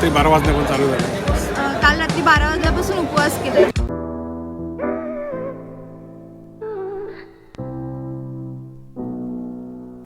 रात्री बारा वाजल्यापासून चालू झालं. अ, काल रात्री बारा वाजल्यापासून उपवास केला.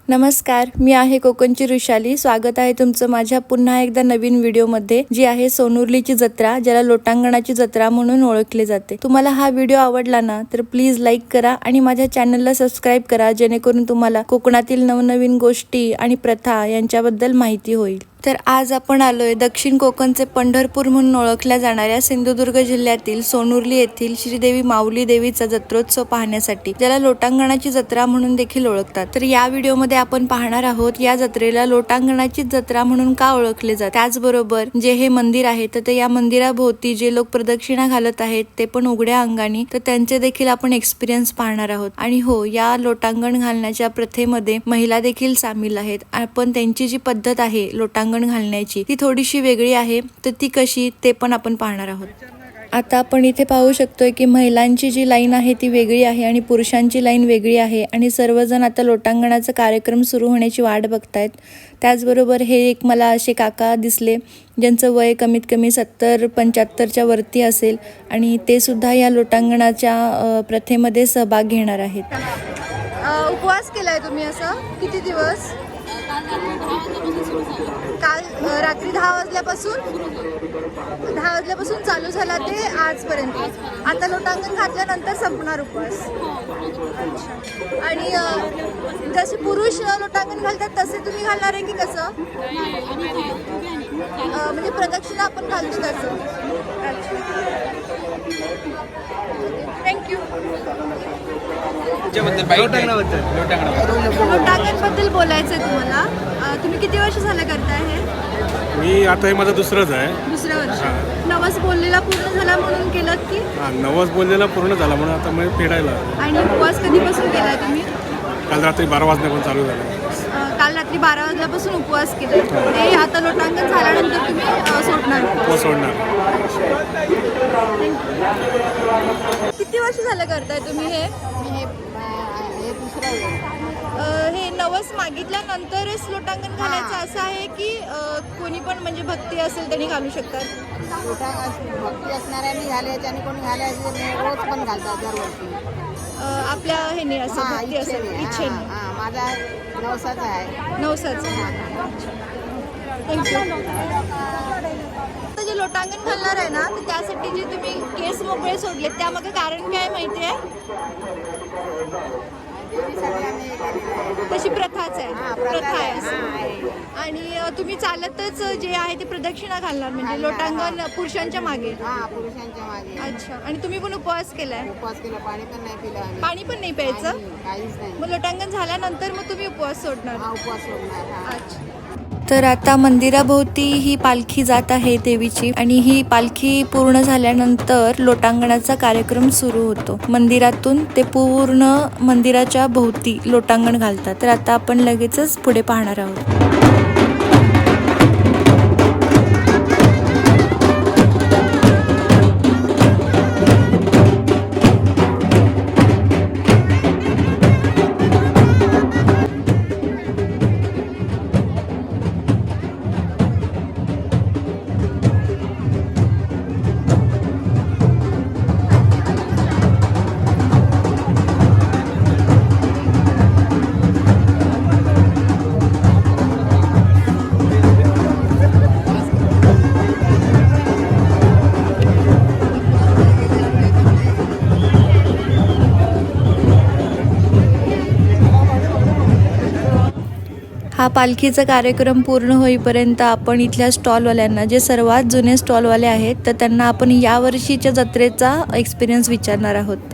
नमस्कार मी आहे कोकणची ऋषाली. स्वागत आहे तुमचं माझ्या पुन्हा एकदा नवीन व्हिडिओमध्ये जी आहे सोनुर्लीची जत्रा ज्याला लोटांगणाची जत्रा म्हणून ओळखले जाते. तुम्हाला हा व्हिडिओ आवडला ना तर प्लीज लाईक करा आणि माझ्या चॅनलला सबस्क्राईब करा जेणेकरून तुम्हाला कोकणातील नवनवीन गोष्टी आणि प्रथा यांच्याबद्दल माहिती होईल. तर आज आपण आलोय दक्षिण कोकणचे पंढरपूर म्हणून ओळखल्या जाणाऱ्या सिंधुदुर्ग जिल्ह्यातील सोनुर्ली येथील श्रीदेवी माऊली देवीचा जत्रोत्सव पाहण्यासाठी ज्याला लोटांगणाची जत्रा म्हणून देखील ओळखतात. तर या व्हिडिओमध्ये आपण पाहणार आहोत या जत्रेला लोटांगणाची जत्रा म्हणून का ओळखले जाते? त्याचबरोबर जे हे मंदिर आहे तर ते या मंदिराभोवती जे लोक प्रदक्षिणा घालत आहेत ते पण उघड्या अंगाने तर त्यांचे देखील आपण एक्सपिरियन्स पाहणार आहोत. आणि हो या लोटांगण घालण्याच्या प्रथेमध्ये महिला देखील सामील आहेत. आपण त्यांची जी पद्धत आहे लोटांगण घालण्याची. ती थोडीशी वेगळी आहे तर ती कशी ते पण आपण पाहणार आहोत. आता आपण इथे पाहू शकतोय की महिलांची जी लाईन आहे ती वेगळी आहे आणि पुरुषांची लाईन वेगळी आहे आणि सर्वजण आता लोटांगणाचा कार्यक्रम सुरू होण्याची वाट बघतायत. त्याचबरोबर हे एक मला असे काका दिसले ज्यांचं वय कमीत कमी सत्तर पंच्याहत्तरच्या वरती असेल आणि ते सुद्धा या लोटांगणाच्या प्रथेमध्ये सहभाग घेणार आहेत. उपवास केलाय तुम्ही असं? किती दिवस? काल रात्री दहा वाजल्यापासून दहा वाजल्यापासून चालू झाला ते आजपर्यंत. आता लोटांगण घातल्यानंतर संपणार उपवास. अच्छा. आणि जसे पुरुष लोटांगण घालतात तसे तुम्ही घालणार आहे की कसं? म्हणजे प्रदक्षिणा आपण घालतो तसं. थँक्यू लोटांगणबद्दल बोलायचं आहे तुम्हाला. तुम्ही किती वर्ष झालं करताय हे? मी आता हे माझं दुसरंच आहे. दुसऱ्या वर्ष. नवस बोललेला पूर्ण झाला म्हणून केलं की? हा, नवस बोललेला पूर्ण झाला म्हणून आता मी फेडायला. आणि उपवास कधीपासून केलाय तुम्ही? काल रात्री बारा वाजल्यापासून चालू झालं. रात्री बारा वाजल्यापासून उपवास केला. ते आता लोटांगण झाल्यानंतर तुम्ही सोडणार. तो सोडणार. किती वर्ष झालं करताय तुम्ही हे? हे नवस मागितल्यानंतरच लोटांगण घालायचं असं आहे की कोणी पण म्हणजे भक्ती असेल त्यांनी घालू शकतात. भक्ती असणाऱ्यांनी घालायचे आणि कोणी घालायचे नाही, रोज पण घालतात दरवर्षी. आपल्या ह्याने असं हा, भक्ती असेल इच्छेने. हा, इच्छेने हा, माझा नवसाचा आहे. नवसाचं. थँक्यू आता जे लोटांगण घालणार आहे ना तर त्यासाठी जे तुम्ही केस मोकळे सोडले त्यामागे कारण काय माहिती आहे? आम्ही. तशी प्रथाच आहे. प्रथा आहे. असं. आणि अ, तुम्ही चालतच जे आहे ते प्रदक्षिणा घालणार म्हणजे घालणार, लोटांगण पुरुषांच्या मागे. हा पुरुषांच्या मागे. अच्छा. आणि तुम्ही पण उपवास केलाय? उपवास केला पाणी पण नाही पिलं आम्ही. पाणी पण नाही प्यायचं? काही- काहीच नाही. मग लोटांगण झाल्यानंतर मग तुम्ही उपवास सोडणार. हा उपवास सोडणार हा. अच्छा. तर आता मंदिराभोवती ही पालखी जात आहे देवीची आणि ही पालखी पूर्ण झाल्यानंतर लोटांगणाचा कार्यक्रम सुरू होतो. मंदिरातून ते पूर्ण मंदिराच्या भोवती लोटांगण घालतात. तर आता आपण लगेचच पुढे पाहणार आहोत. हा पालखीचा कार्यक्रम पूर्ण होईपर्यंत आपण इथल्या स्टॉलवाल्यांना जे सर्वात जुने स्टॉलवाले आहेत तर त्यांना आपण यावर्षीच्या जत्रेचा एक्सपिरियन्स विचारणार आहोत.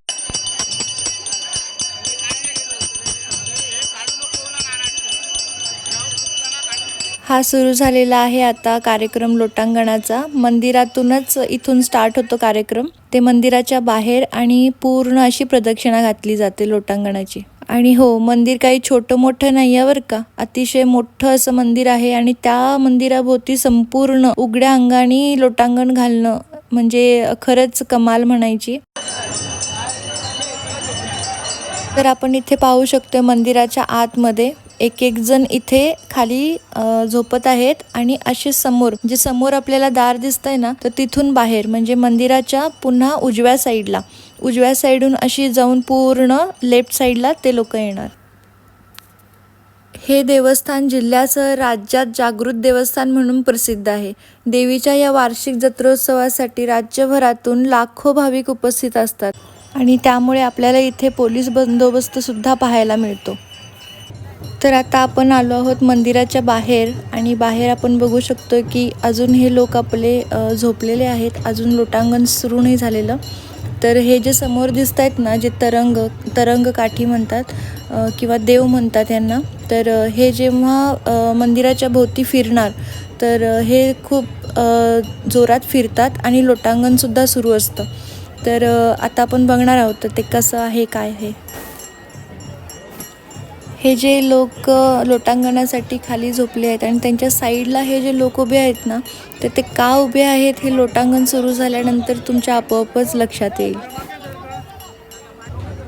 हा सुरू झालेला आहे आता कार्यक्रम लोटांगणाचा. मंदिरातूनच इथून स्टार्ट होतो कार्यक्रम. ते मंदिराच्या बाहेर आणि पूर्ण अशी प्रदक्षिणा घातली जाते लोटांगणाची. आणि हो मंदिर काही छोटं मोठं नाही आहे बरं का. अतिशय मोठं असं मंदिर आहे आणि त्या मंदिराभोवती संपूर्ण उघड्या अंगाने लोटांगण घालणं म्हणजे खरंच कमाल म्हणायची. तर आपण इथे पाहू शकतो मंदिराच्या आतमध्ये. एक एक जण इथे खाली झोपत आहेत आणि असे समोर जे समोर आपल्याला दार दिसतंय ना तर तिथून बाहेर म्हणजे मंदिराच्या पुन्हा उजव्या साईडला. उजव्या साईडून अशी जाऊन पूर्ण लेफ्ट साईडला ते लोक येणार. हे देवस्थान जिल्ह्यासह राज्यात जागृत देवस्थान म्हणून प्रसिद्ध आहे. देवीच्या या वार्षिक जत्रोत्सवासाठी राज्यभरातून लाखो भाविक उपस्थित असतात. आणि त्यामुळे आपल्याला इथे पोलीस बंदोबस्तसुद्धा पाहायला मिळतो. तर आता आपण आलो आहोत मंदिराच्या बाहेर आणि बाहेर आपण बघू शकतो की अजून हे लोक आपले झोपलेले आहेत. अजून लोटांगण सुरू नाही झालेलं. तर हे जे समोर दिसत आहेत ना जे तरंग तरंग काठी म्हणतात किंवा देव म्हणतात यांना तर हे जेव्हा मंदिराच्या भोवती फिरणार तर हे खूप जोरात फिरतात आणि लोटांगणसुद्धा सुरू असतं. तर आता आपण बघणार आहोत ते कसं आहे काय आहे? हे जे लोक लोटांगणासाठी खाली झोपले आहेत आणि त्यांच्या साईडला हे जे लोक उभे आहेत ना तर ते का उभे आहेत हे लोटांगण सुरू झाल्यानंतर तुमच्या आपोआपच लक्षात येईल.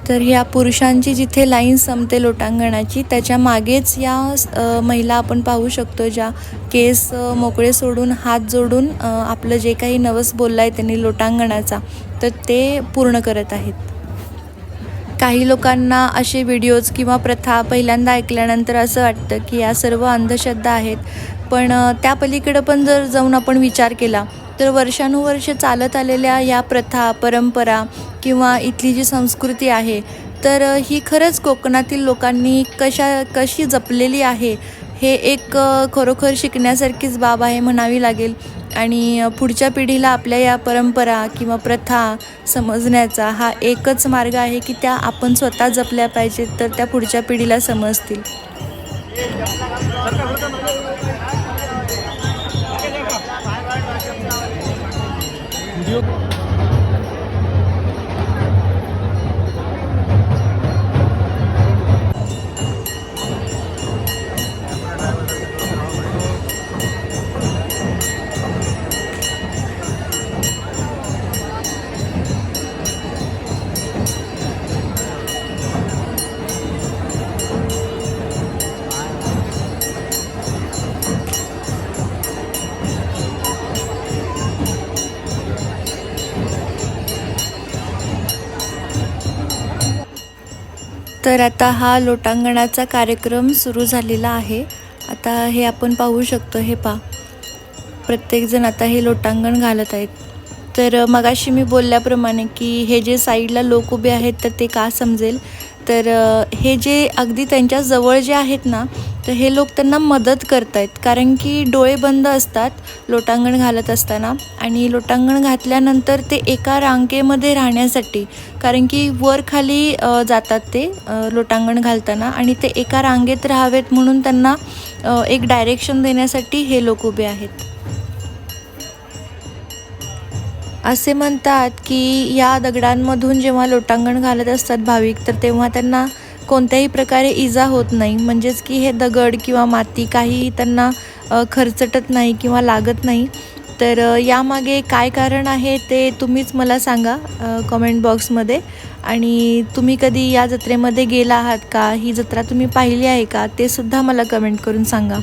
तर ह्या पुरुषांची जिथे लाईन संपते लोटांगणाची त्याच्या मागेच या महिला आपण पाहू शकतो ज्या केस मोकळे सोडून हात जोडून आपलं जे काही नवस बोललं आहे त्यांनी लोटांगणाचा तर ते पूर्ण करत आहेत. काही लोकांना असे व्हिडिओज किंवा प्रथा पहिल्यांदा ऐकल्यानंतर असं वाटतं की या सर्व अंधश्रद्धा आहेत. पण त्या पलीकडं पण जर जाऊन आपण विचार केला तर वर्षानुवर्ष चालत आलेल्या या प्रथा परंपरा किंवा इथली जी संस्कृती आहे तर ही खरंच कोकणातील लोकांनी कशा कशी जपलेली आहे हे एक खरोखर शिकण्यासारखीच बाब आहे म्हणावी लागेल. आणि पुढच्या पिढीला आपल्या या परंपरा किंवा प्रथा समजण्याचा हा एकच मार्ग आहे की त्या आपण स्वतः जपल्या पाहिजेत तर त्या पुढच्या पिढीला समजतील. तर आता हा लोटांगणाचा कार्यक्रम सुरू झालेला आहे. आता हे आपण पाहू शकतो हे पा प्रत्येकजण आता हे लोटांगण घालत आहेत. तर मगाशी मी बोलल्याप्रमाणे की हे जे साईडला लोक उभे आहेत तर ते का समजेल? तर हे जे अगदी त्यांच्या जवळ जे आहेत ना तर हे लोक त्यांना मदत करत आहेत कारण की डोळे बंद असतात लोटांगण घालत असताना. आणि लोटांगण घातल्यानंतर ते एका रांगेमध्ये राहण्यासाठी कारण की वर खाली जातात ते लोटांगण घालताना. आणि ते एका रांगेत राहावेत म्हणून त्यांना एक डायरेक्शन देण्यासाठी हे लोक उभे आहेत. असे म्हणतात की या दगडांमधून जेव्हा लोटांगण घालत असतात भाविक तर तेव्हा त्यांना कोणत्याही प्रकारे इजा होत नाही. म्हणजेच की हे दगड किंवा माती काही त्यांना खरचटत नाही किंवा लागत नाही. तर यामागे काय कारण आहे ते तुम्हीच मला सांगा कमेंट बॉक्समध्ये आणि तुम्ही कधी या जत्रेमध्ये गेला आहात का? ही जत्रा तुम्ही पाहिली आहे का? ते सुद्धा मला कमेंट करून सांगा.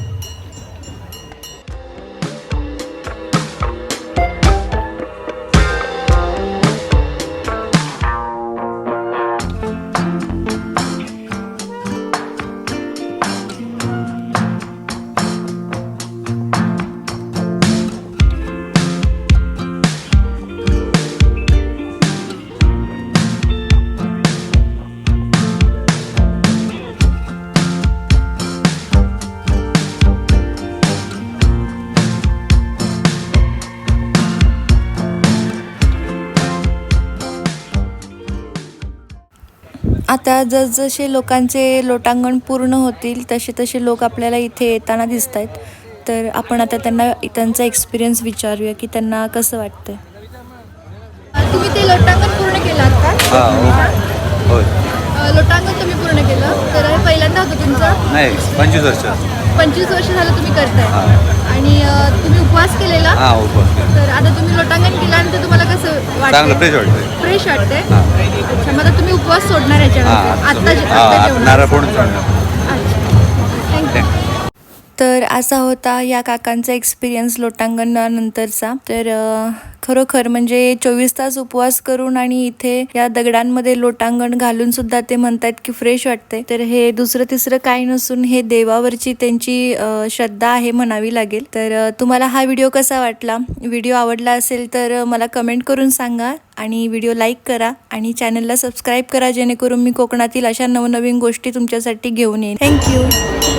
आता जसजसे लोकांचे लोटांगण पूर्ण होतील तसे तसे लोक आपल्याला इथे येताना दिसत आहेत तर आपण आता त्यांना त्यांचा एक्सपिरियन्स विचारूया की त्यांना कसं वाटतंय. तुम्ही ते लोटांगण पूर्ण केलात का हा हो. लोटांगण तुम्ही पूर्ण केलं. तर हे पहिल्यांदा होतं तुमचं? नाही पंचवीस वर्ष. पंचवीस वर्ष झालं तुम्ही करताय. आणि तुम्ही उपवास केलेला? हां उपवास केला. तर आता तुम्ही लोटांगण केल्यानंतर तुम्हाला कसं चांगलं वाटतं फ्रेश वाटतंय. फ्रेश वाटते अच्छा मग आता तुम्ही उपवास सोडणार याच्यानंतर हां आता नारळ फोडून थँक्यू तर असा होता या काकांचा एक्सपिरियन्स लोटांगणानंतरचा. तर खरोखर म्हणजे चोवीस तास उपवास करून आणि इथे या दगडांमध्ये लोटांगण घालून सुद्धा ते म्हणतात की फ्रेश वाटते तर हे दुसरं तिसरं काही नसून हे देवावरची त्यांची श्रद्धा आहे म्हणावी लागेल. तर तुम्हाला हा व्हिडिओ कसा वाटला? व्हिडिओ आवडला असेल तर मला कमेंट करून सांगा आणि व्हिडिओ लाईक करा आणि चॅनलला सबस्क्राईब करा जेणेकरून मी कोकणातील अशा नवनवीन गोष्टी तुमच्यासाठी घेऊन येईन. थँक्यू